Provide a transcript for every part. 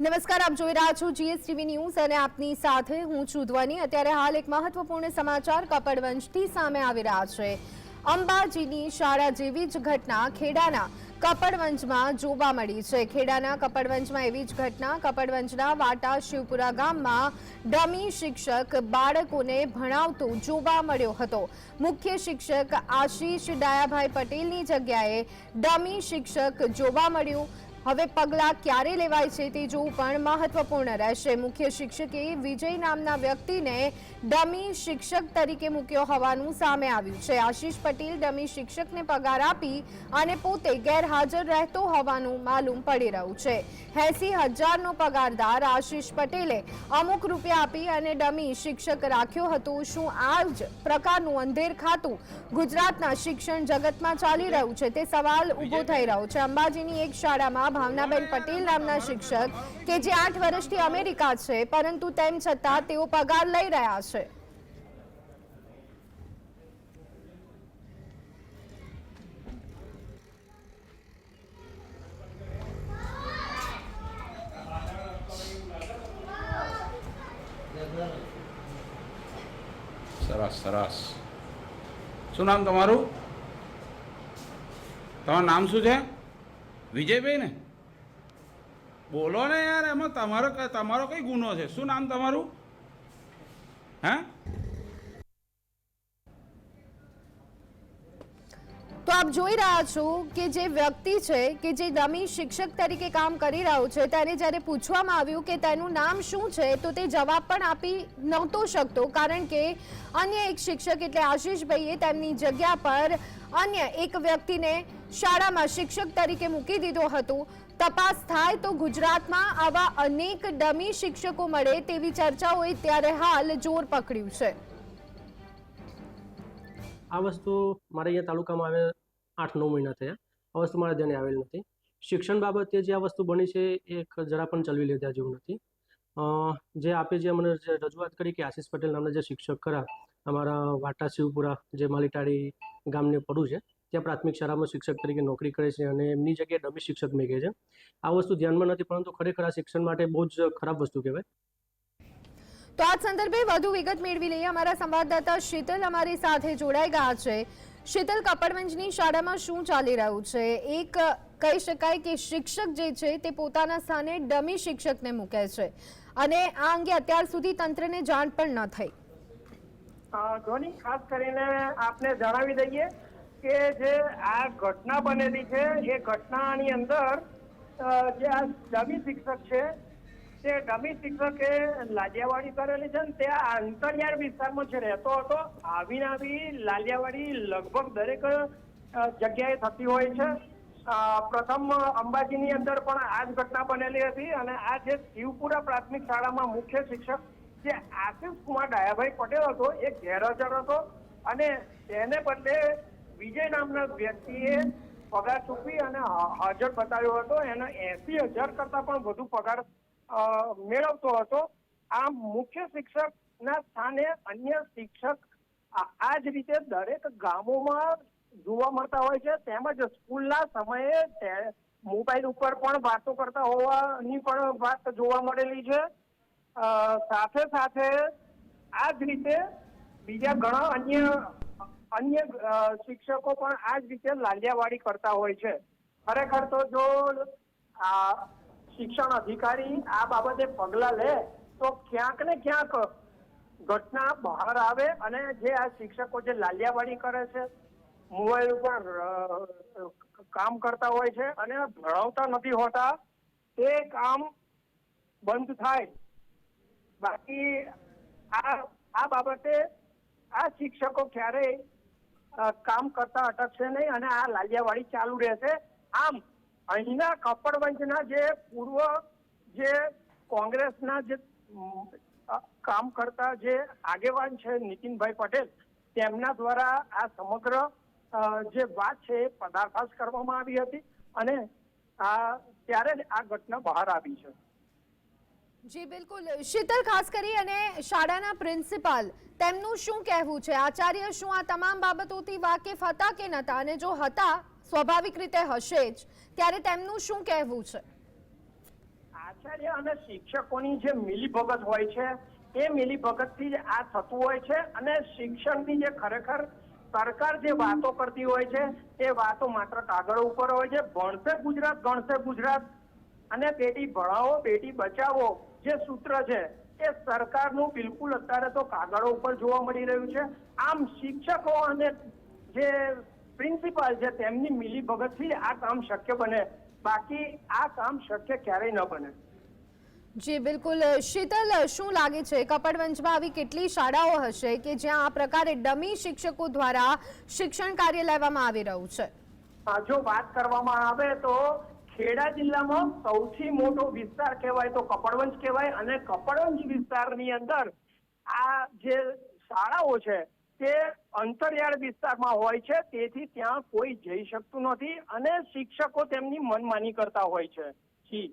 નમસ્કાર, આપ જોઈ રહ્યા છો જીએસટીવી ન્યૂઝ અને આપની સાથે હું છું ધ્વની. અત્યારે હાલ એક મહત્વપૂર્ણ સમાચાર કપડવંશથી સામે આવી રહ્યા છે. અંબાજીની શાળા જેવી જ ઘટના ખેડાના કપડવંજમાં જોવા મળી છે. ખેડાના કપડવંજમાં એવી જ ઘટના કપડવંજના વાટા શિવપુરા ગામમાં ડમી શિક્ષક બાળકોને ભણાવતો જોવા મળ્યો હતો. મુખ્ય શિક્ષક આશીષ ડાયાભાઈ પટેલની જગ્યાએ ડમી શિક્ષક જોવા મળ્યું. હવે પગલાં ક્યારે લેવાય છે તે જોવું પણ મહત્વપૂર્ણ રહેશે. મુખ્ય શિક્ષકે વિજય નામના વ્યક્તિને ડમી શિક્ષક તરીકે મૂક્યો હોવાનું સામે આવ્યું છે. આશીષ પટેલ ડમી શિક્ષકને પગાર આપી અને પોતે ગેરહાજર રહેતો હોવાનું માલુમ પડી રહ્યું છે. એસી હજારનો પગારદાર આશીષ પટેલે અમુક રૂપિયા આપી અને ડમી શિક્ષક રાખ્યો હતો. શું આ જ પ્રકારનું અંધેર ખાતું ગુજરાતના શિક્ષણ જગતમાં ચાલી રહ્યું છે? તે સવાલ ઊભો થઈ રહ્યો છે. અંબાજીની એક શાળામાં ભાવનાબેન પટેલ નામના શિક્ષક કે જે આઠ વર્ષથી અમેરિકા છે, પરંતુ તેમ છતાં તેઓ પગાર લઈ રહ્યા છે. સરસ શું નામ તમારું? તમારું નામ શું છે? વિજયભાઈ ને? બોલો ને યાર એમાં તમારો તમારો કઈ ગુનો છે? શું નામ તમારું? હે? આપ જોઈ રહ્યા છો કે જે વ્યક્તિ છે, કે જે ડમી શિક્ષક તરીકે કામ કરી રહ્યો છે, તેને જ્યારે પૂછવામાં આવ્યું કે તેનું નામ શું છે, તો તે જવાબ પણ આપી નહોતો શકતો. કારણ કે અન્ય એક શિક્ષક એટલે આશીષભાઈએ તેમની જગ્યા પર અન્ય એક વ્યક્તિને શાળામાં શિક્ષક તરીકે મૂકી દીધો હતો. તપાસ થાય તો ગુજરાતમાં આવા અનેક ડમી શિક્ષકો મળે તેવી ચર્ચાઓએ ત્યારે હાલ જોર પકડ્યું છે. આ વસ્તુ મારે અહીંયા તાલુકામાં આવે આઠ નવ મહિના થયા. આ વસ્તુ મારા ધ્યાને આવેલ નથી. શિક્ષણ બાબતે જે આ વસ્તુ બની છે, એ જરા પણ ચલવી લીધા જેવું નથી. જે આપે જે મને જે રજૂઆત કરી કે આશીષ પટેલ નામના જે શિક્ષક ખરા, અમારા વાટા શિવપુરા જે માલીટાળી ગામને પડું છે, ત્યાં પ્રાથમિક શાળામાં શિક્ષક તરીકે નોકરી કરે છે અને એમની જગ્યાએ ડમી શિક્ષક મેં છે. આ વસ્તુ ધ્યાનમાં નથી, પરંતુ ખરેખર આ શિક્ષણ માટે બહુ જ ખરાબ વસ્તુ કહેવાય. તો આ સંદર્ભે વધુ વિગત મેળવી લઈએ. અમારા સંવાદદાતા શીતલ અમારી સાથે જોડાઈ ગયા છે. શીતલ કપડવંજની શાળામાં શું ચાલી રહ્યું છે? એક કહી શકાય કે શિક્ષક જે છે તે પોતાના સ્થાને ડમી શિક્ષકને મૂકે છે. અને આ અંગે અત્યાર સુધી તંત્રને જાણ પણ ન થઈ. ધોની, ખાસ કરીને આપને જણાવી દઈએ કે જે આ ઘટના બનેલી છે, એ ઘટનાની અંદર જે આ ડમી શિક્ષક છે તે ગમી શિક્ષકે લાલિયાવાડી કરેલી છે ને તે આ અંતરિયાળ વિસ્તારમાં જે રહેતો હતો, આવીને આવી લાલિયાવાડી લગભગ દરેક જગ્યાએ થતી હોય છે. પ્રથમ અંબાજીની અંદર પણ આ જ ઘટના બનેલી હતી અને આ જે શિવપુરા પ્રાથમિક શાળામાં મુખ્ય શિક્ષક જે આશિષ કુમાર ડાયાભાઈ પટેલ હતો, એ ગેરહાજર હતો અને તેને બદલે વિજય નામના વ્યક્તિએ પગાર ચૂકવી અને હાજર બતાવ્યો હતો. એનો એસી હજાર કરતા પણ વધુ પગાર મેળવતો હતો. આ મુખ્ય શિક્ષકના સ્થાને અન્ય શિક્ષક આ જ રીતે દરેક ગામોમાં જોવા મળતા હોય છે. તેમજ સ્કૂલના સમયે મોબાઈલ ઉપર પણ વાતો કરતા હોવાની પણ વાત જોવા મળેલી છે. સાથે સાથે આ જ રીતે બીજા ઘણા અન્ય અન્ય શિક્ષકો પણ આ જ રીતે લાલિયાવાડી કરતા હોય છે. ખરેખર તો જો શિક્ષણ અધિકારી આ બાબતે પગલાં લે તો ક્યાંક ને ક્યાંક ઘટના બહાર આવે અને જે આ શિક્ષકો જે લાલિયાવાડી કરે છે, મોબાઈલ ઉપર કામ કરતા હોય છે અને ભણાવતા નથી હોતા તે કામ બંધ થાય. બાકી આ આ બાબતે આ શિક્ષકો ક્યારેય કામ કરતા અટકશે નહીં અને આ લાલિયાવાડી ચાલુ રહેશે. આમ અહીંના કપડવંજના જે પૂર્વ જે કોંગ્રેસના જે કામ કરતા જે આગેવાન છે નીતિનભાઈ પટેલ, તેમના દ્વારા આ સમગ્ર જે વાત છે એ પદાર્થાશ કરવામાં આવી હતી અને આ, ત્યારે આ ઘટના બહાર આવી છે. જી, બિલકુલ. શીતલ, ખાસ કરી અને શાળાના પ્રિન્સિપાલ, તેમનું શું કહેવું છે? આચાર્ય શું આ તમામ બાબતોથી વાકેફ હતા કે નહોતા? અને જો હતા સ્વાભાવિક રીતે હશે જ. ત્યારે તેમનું શું કહેવું છે? આચાર્ય અને શિક્ષકોની જે મિલીભગત હોય છે, એ મિલીભગતથી જ આ થતું હોય છે અને શિક્ષણની જે ખરેખર સરકાર જે વાતો કરતી હોય છે, એ વાતો માત્ર કાગળ ઉપર હોય છે. ભણશે ગુજરાત, ગણશે ગુજરાત. અને બેટી ભણાવો, બેટી બચાવો જે સૂત્ર છે, એ સરકારનું બિલકુલ અત્યારે તો કાગળો ઉપર જોવા મળી રહ્યું છે. આમ શિક્ષકો અને જે પ્રિન્સિપાલ છે તેમની મિલીભગતથી આ કામ શક્ય બને. બાકી આ કામ શક્ય ક્યારેય ન બને. જી બિલકુલ. શીતલ શું લાગે છે? કપડવંજમાં આવી કેટલી શાળાઓ હશે કે જ્યાં આ પ્રકારે ડમી શિક્ષકો દ્વારા શિક્ષણ કાર્ય લેવામાં આવી રહ્યું છે? જો વાત કરવામાં આવે તો ખેડા જિલ્લામાં સૌથી મોટો વિસ્તાર કહેવાય તો કપડવંજ કહેવાય અને કપડવંજ વિસ્તારની અંદર આ જે શાળાઓ છે તે અંતરિયાળ વિસ્તારમાં હોય છે, તેથી ત્યાં કોઈ જઈ શકતું નથી અને શિક્ષકો તેમની મનમાની કરતા હોય છે. જી.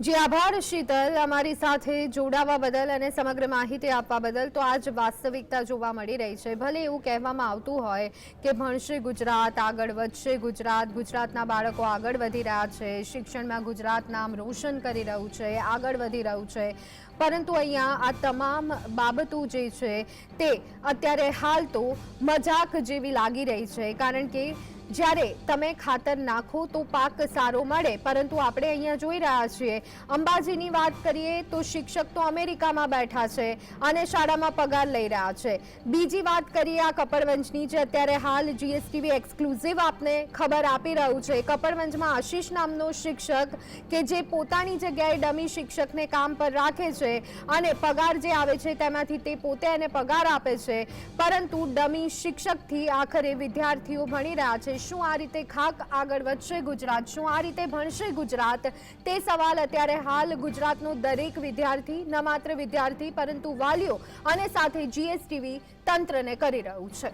જી, આભાર, શીતલ. અમારી સાથે જોડાવા બદલ અને સમગ્ર માહિતી આપવા બદલ તો આજ વાસ્તવિકતા જોવા મળી રહી છે. ભલે એવું કહેવામાં આવતું હોય કે ભણશે ગુજરાત, આગળ વધશે ગુજરાત, ગુજરાતના બાળકો આગળ વધી રહ્યા છે, શિક્ષણમાં ગુજરાત નામ રોશન કરી રહ્યું છે, આગળ વધી રહ્યું છે. પરંતુ અહીંયા આ તમામ બાબતો જે છે તે અત્યારે હાલ તો મજાક જેવી લાગી રહી છે. કારણ કે જ્યારે તમે ખાતર નાખો તો પાક સારો મળે, પરંતુ આપણે અહીંયા જોઈ રહ્યા છીએ, અંબાજીની વાત કરીએ તો શિક્ષક તો અમેરિકામાં બેઠા છે અને શાળામાં પગાર લઈ રહ્યા છે. બીજી વાત કરીએ આ કપડવંજની, જે અત્યારે હાલ જીએસટીવી એક્સક્લુઝિવ આપને ખબર આપી રહ્યું છે. કપડવંજમાં આશીષ નામનો શિક્ષક કે જે પોતાની જગ્યાએ ડમી શિક્ષકને કામ પર રાખે છે અને પગાર જે આવે છે તેમાંથી તે પોતે એને પગાર આપે છે, પરંતુ ડમી શિક્ષકથી આખરે વિદ્યાર્થીઓ ભણી રહ્યા છે. શું આ રીતે ખાક આગળ વધશે ગુજરાત? શું આ રીતે ભણશે ગુજરાત? તે સવાલ અત્યારે હાલ ગુજરાતનો દરેક વિદ્યાર્થી, ન માત્ર વિદ્યાર્થી, પરંતુ વાલીઓ અને સાથે જીએસટીવી તંત્રને કરી રહ્યું છે.